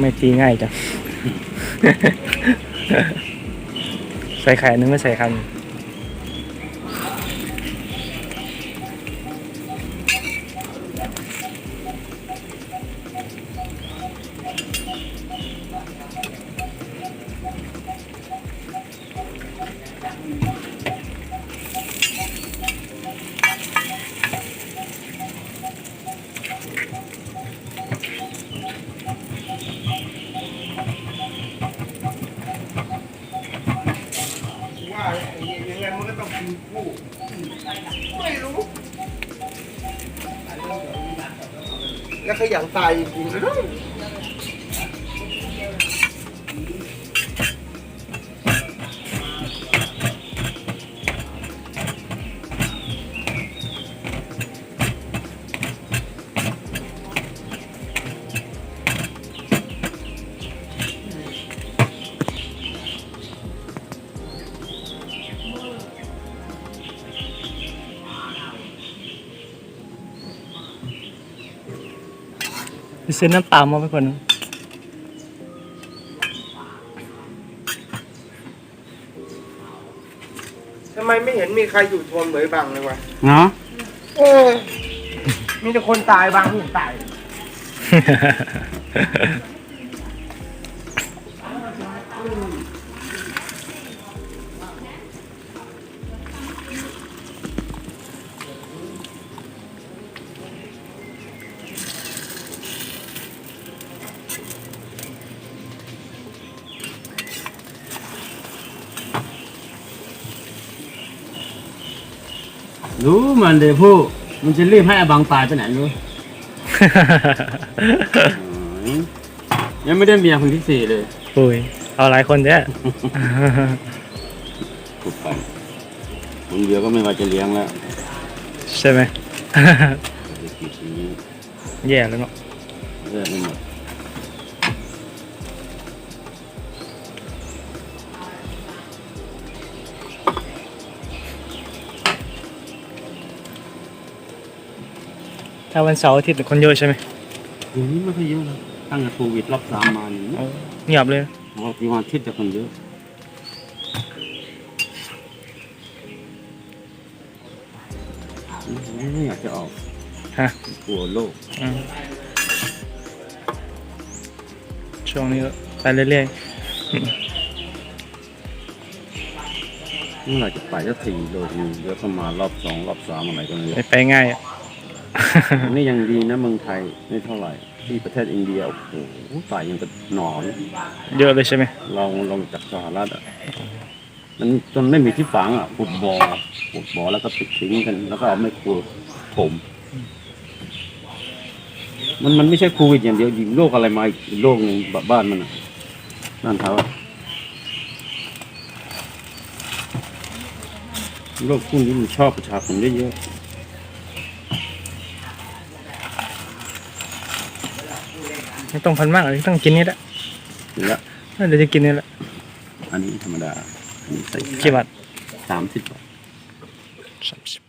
ไม่ตีง่ายจัง ใส่ไข่อันนึงไม่ใส่คัน ว่ายังไงมันก็ต้องกินคู่ ไม่รู้แล้วขยันตายจริงๆ ไปซื้อน้ำตาลมาไปก่อนนะทำไมไม่เห็นมีใครอยู่ทนเหมยบังเลยวะเนาะเออมีแต่คนตายบางไม่เห็นตาย รู้มันเดี๋ยวพูดมันจะรีบให้อาบังตายไปไหนรู้อืมยังไม่ได้เมียคนที่สี่เลยโอ้ยเอาหลายคนเด้อถูกไปคนเดียวก็ไม่ว่าจะเลี้ยงแล้วใช่ไหมเด็กกี่ทีนี้แย่แล้วเนาะ เลิกไม่หมด ถ้าวันเสาร์อาทิตย์คนเยอะใช่ไหมเดี๋ยวนี้ไม่ค่อยเยอะแล้วตั้งแต่โควิดรอบสามมานี่เอาเงียบเลยอ๋อที่วันอาทิตย์จะคนเยอะไม่อยากจะออกฮะกลัวโลกอืมช่วงนี้ก็ไปเรื่อยเมื่อไหร่จะไปสักทีโลกหนึงเดี๋ยวเข้ามารอบสองรอบสามอะไรกันๆเลยไม่ไปง่ายอะ อันนี่ยังดีนะเมืองไทยไม่เท่าไหร่ ที่ประเทศอินเดียโอ้โหตายยังกับหนอนเยอะเลยใช่ไหมลองลองจากสหรัฐอะมันจนไม่มีที่ฝังอะขุดบ่อขุดบ่อแล้วก็ปิดทิ้งกัน แล้วก็เอาไม่ครัวถมมันมันไม่ใช่โควิดอย่างเดียวยิงโรคอะไรมาอีกโรคหนึงแบบบ้านมันอะนั่นเท้าโรคพวกนี้มันชอบประชาชนเยอะ ไม่ต้องพันมากเลยต้องกินนี่แหละๆอยู่แล้วเดี๋ยวจะกินนี่แหละอันนี้ธรรมดาอันนี้ใส่กี่บาทสามสิบบาทสามสิบ